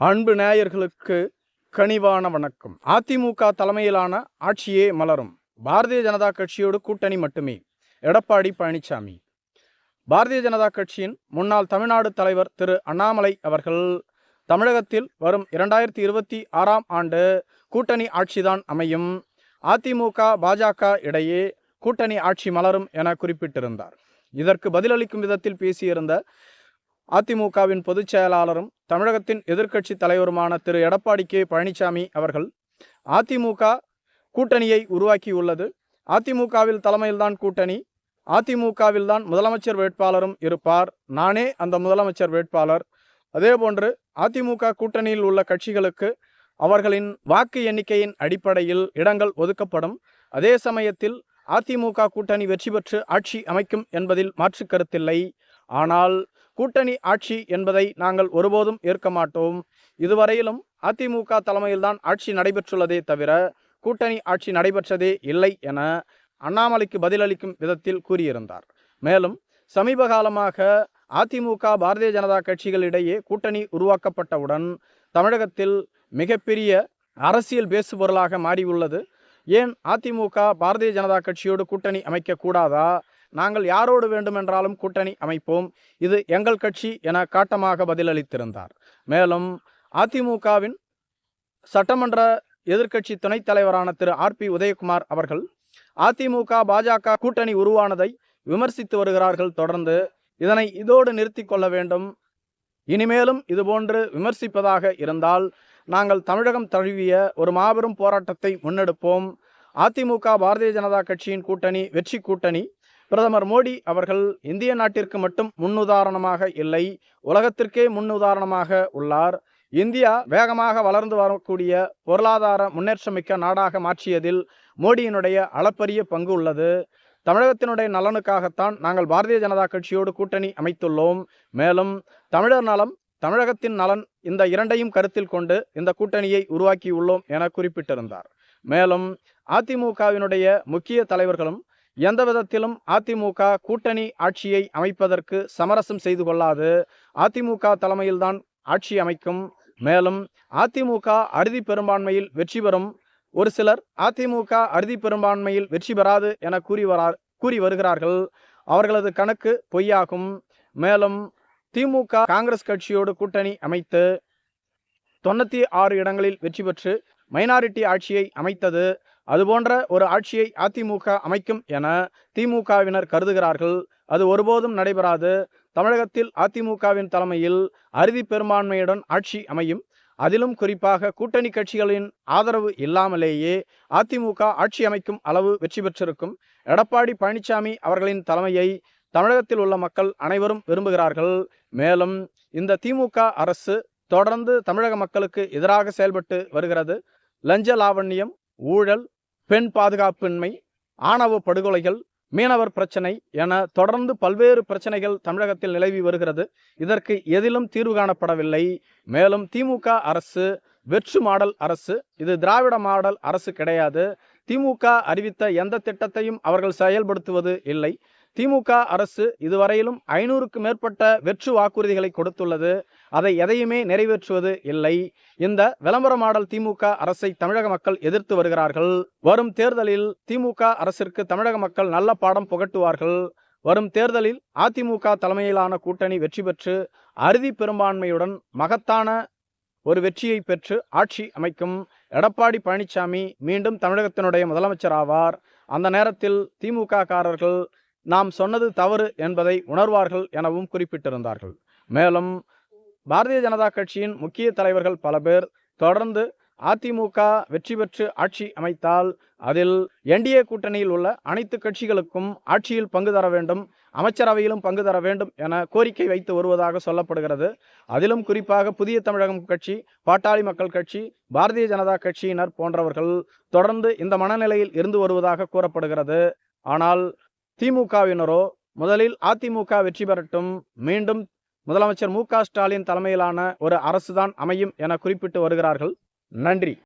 அன்பு நேயர்களுக்கு கனிவான வணக்கம். அதிமுக தலைமையிலான ஆட்சியே மலரும். பாரதிய ஜனதா கட்சியோடு கூட்டணி மட்டுமே. எடப்பாடி பழனிசாமி பாரதிய ஜனதா கட்சியின் முன்னாள் தமிழ்நாடு தலைவர் திரு அண்ணாமலை அவர்கள் தமிழகத்தில் வரும் இரண்டாயிரத்தி இருபத்தி ஆறாம் ஆண்டு கூட்டணி ஆட்சிதான் அமையும். அதிமுக பாஜக இடையே கூட்டணி ஆட்சி மலரும் என குறிப்பிட்டிருந்தார். இதற்கு பதிலளிக்கும் விதத்தில் பேசியிருந்த அதிமுகவின் பொதுச் செயலாளரும் தமிழகத்தின் எதிர்க்கட்சி தலைவருமான திரு. எடப்பாடி கே. பழனிசாமி அவர்கள் அதிமுக கூட்டணியை உருவாக்கியுள்ளது. அதிமுகவில் தலைமையில்தான் கூட்டணி. அதிமுகவில் தான் முதலமைச்சர் வேட்பாளரும் இருப்பார். நானே அந்த முதலமைச்சர் வேட்பாளர். அதேபோன்று அதிமுக கூட்டணியில் உள்ள கட்சிகளுக்கு அவர்களின் வாக்கு எண்ணிக்கையின் அடிப்படையில் இடங்கள் ஒதுக்கப்படும். அதே சமயத்தில் அதிமுக கூட்டணி வெற்றி பெற்று ஆட்சி அமைக்கும் என்பதில் மாற்று கருத்தில்லை. ஆனால் கூட்டணி ஆட்சி என்பதை நாங்கள் ஒருபோதும் ஏற்க மாட்டோம். இதுவரையிலும் அதிமுக தலைமையில்தான் ஆட்சி நடைபெற்றுள்ளதே தவிர கூட்டணி ஆட்சி நடைபெற்றதே இல்லை என அண்ணாமலைக்கு பதிலளிக்கும் விதத்தில் கூறியிருந்தார். மேலும் சமீப காலமாக அதிமுக பாரதிய ஜனதா கட்சிகளிடையே கூட்டணி உருவாக்கப்பட்டவுடன் தமிழகத்தில் மிகப்பெரிய அரசியல் பேசுபொருளாக மாறியுள்ளது. ஏன் அதிமுக பாரதிய ஜனதா கட்சியோடு கூட்டணி அமைக்கக்கூடாதா? நாங்கள் யாரோடு வேண்டுமென்றாலும் கூட்டணி அமைப்போம். இது எங்கள் கட்சி என காட்டமாக பதிலளித்திருந்தார். மேலும் அதிமுகவின் சட்டமன்ற எதிர்க்கட்சி துணைத் தலைவரான திரு. ஆர். பி. உதயகுமார் அவர்கள் அதிமுக பாஜக கூட்டணி உருவானதை விமர்சித்து வருகிறார்கள் தொடர்ந்து. இதனை இதோடு நிறுத்தி கொள்ள வேண்டும். இனிமேலும் இதுபோன்று விமர்சிப்பதாக இருந்தால் நாங்கள் தமிழகம் தழுவிய ஒரு மாபெரும் போராட்டத்தை முன்னெடுப்போம். அதிமுக பாரதிய ஜனதா கட்சியின் கூட்டணி வெற்றி கூட்டணி பிரதமர் மோடி அவர்கள் இந்திய நாட்டிற்கு மட்டும் முன்னுதாரணமாக இல்லை உலகத்திற்கே முன்னுதாரணமாக உள்ளார். இந்தியா வேகமாக வளர்ந்து வரக்கூடிய பொருளாதார முன்னேற்றமிக்க நாடாக மாற்றியதில் மோடியினுடைய அளப்பரிய பங்கு உள்ளது. தமிழகத்தினுடைய நலனுக்காகத்தான் நாங்கள் பாரதிய ஜனதா கட்சியோடு கூட்டணி அமைத்துள்ளோம். மேலும் தமிழர் நலம் தமிழகத்தின் நலன் இந்த இரண்டையும் கருத்தில் கொண்டு இந்த கூட்டணியை உருவாக்கியுள்ளோம் என குறிப்பிட்டிருந்தார். மேலும் அதிமுகவினுடைய முக்கிய தலைவர்களும் எந்த விதத்திலும் அதிமுக கூட்டணி ஆட்சியை அமைப்பதற்கு சமரசம் செய்து கொள்ளாது. அதிமுக தலைமையில்தான் ஆட்சி அமைக்கும். மேலும் அதிமுக அறுதி பெரும்பான்மையில் வெற்றி பெறும். ஒரு சிலர் அதிமுக அறுதி பெரும்பான்மையில் வெற்றி பெறாது என கூறி வரா கூறி வருகிறார்கள். அவர்களது கணக்கு பொய்யாகும். மேலும் திமுக காங்கிரஸ் கட்சியோடு கூட்டணி அமைத்து தொண்ணூற்றி ஆறு இடங்களில் வெற்றி பெற்று மைனாரிட்டி ஆட்சியை அமைத்தது. அதுபோன்ற ஒரு ஆட்சியை அதிமுக அமைக்கும் என திமுகவினர் கருதுகிறார்கள். அது ஒருபோதும் நடைபெறாது. தமிழகத்தில் அதிமுகவின் தலைமையில் அறுதி பெரும்பான்மையுடன் ஆட்சி அமையும். அதிலும் குறிப்பாக கூட்டணி கட்சிகளின் ஆதரவு இல்லாமலேயே அதிமுக ஆட்சி அமைக்கும் அளவு வெற்றி பெற்றிருக்கும். எடப்பாடி பழனிசாமி அவர்களின் தலைமையை தமிழகத்தில் உள்ள மக்கள் அனைவரும் விரும்புகிறார்கள். மேலும் இந்த திமுக அரசு தொடர்ந்து தமிழக மக்களுக்கு எதிராக செயல்பட்டு வருகிறது. லஞ்ச லாவண்யம் ஊழல் பெண் பாதுகாப்பின்மை ஆணவ படுகொலைகள் மீனவர் பிரச்சனை என தொடர்ந்து பல்வேறு பிரச்சனைகள் தமிழகத்தில் நிலவி வருகிறது. இதற்கு எதிலும் தீர்வு காணப்படவில்லை. மேலும் திமுக அரசு வெற்று மாடல் அரசு இது திராவிட மாடல் அரசு கிடையாது. திமுக அறிவித்த எந்த திட்டத்தையும் அவர்கள் செயல்படுத்துவது இல்லை. திமுக அரசு இதுவரையிலும் ஐநூறுக்கு மேற்பட்ட வெற்று வாக்குறுதிகளை கொடுத்துள்ளது. அதை எதையுமே நிறைவேற்றுவது இல்லை. இந்த விளம்பர மாடல் திமுக அரசை தமிழக மக்கள் எதிர்த்து வருகிறார்கள். வரும் தேர்தலில் திமுக அரசிற்கு தமிழக மக்கள் நல்ல பாடம் புகட்டுவார்கள். வரும் தேர்தலில் அதிமுக தலைமையிலான கூட்டணி வெற்றி பெற்று அறுதி பெரும்பான்மையுடன் மகத்தான ஒரு வெற்றியை பெற்று ஆட்சி அமைக்கும் எடப்பாடி பழனிசாமி மீண்டும் தமிழகத்தினுடைய முதலமைச்சர் ஆவார். அந்த நேரத்தில் திமுக காரர்கள் நாம் சொன்னது தவறு என்பதை உணர்வார்கள் எனவும் குறிப்பிட்டிருந்தார்கள். மேலும் பாரதிய ஜனதா கட்சியின் முக்கிய தலைவர்கள் பல பேர் தொடர்ந்து அதிமுக வெற்றி பெற்று ஆட்சி அமைத்தால் அதில் என்டிஏ கூட்டணியில் உள்ள அனைத்து கட்சிகளுக்கும் ஆட்சியில் பங்கு தர வேண்டும் அமைச்சரவையிலும் பங்கு தர வேண்டும் என கோரிக்கை வைத்து வருவதாக சொல்லப்படுகிறது. அதிலும் குறிப்பாக புதிய தமிழகம் கட்சி பாட்டாளி மக்கள் கட்சி பாரதிய ஜனதா கட்சியினர் போன்றவர்கள் தொடர்ந்து இந்த மனநிலையில் இருந்து வருவதாக கூறப்படுகிறது. ஆனால் திமுகவினரோ முதலில் அதிமுக வெற்றி பெறட்டும் மீண்டும் முதலமைச்சர் மு ஸ்டாலின் தலைமையிலான ஒரு அரசுதான் அமையும் என குறிப்பிட்டு வருகிறார்கள். நன்றி.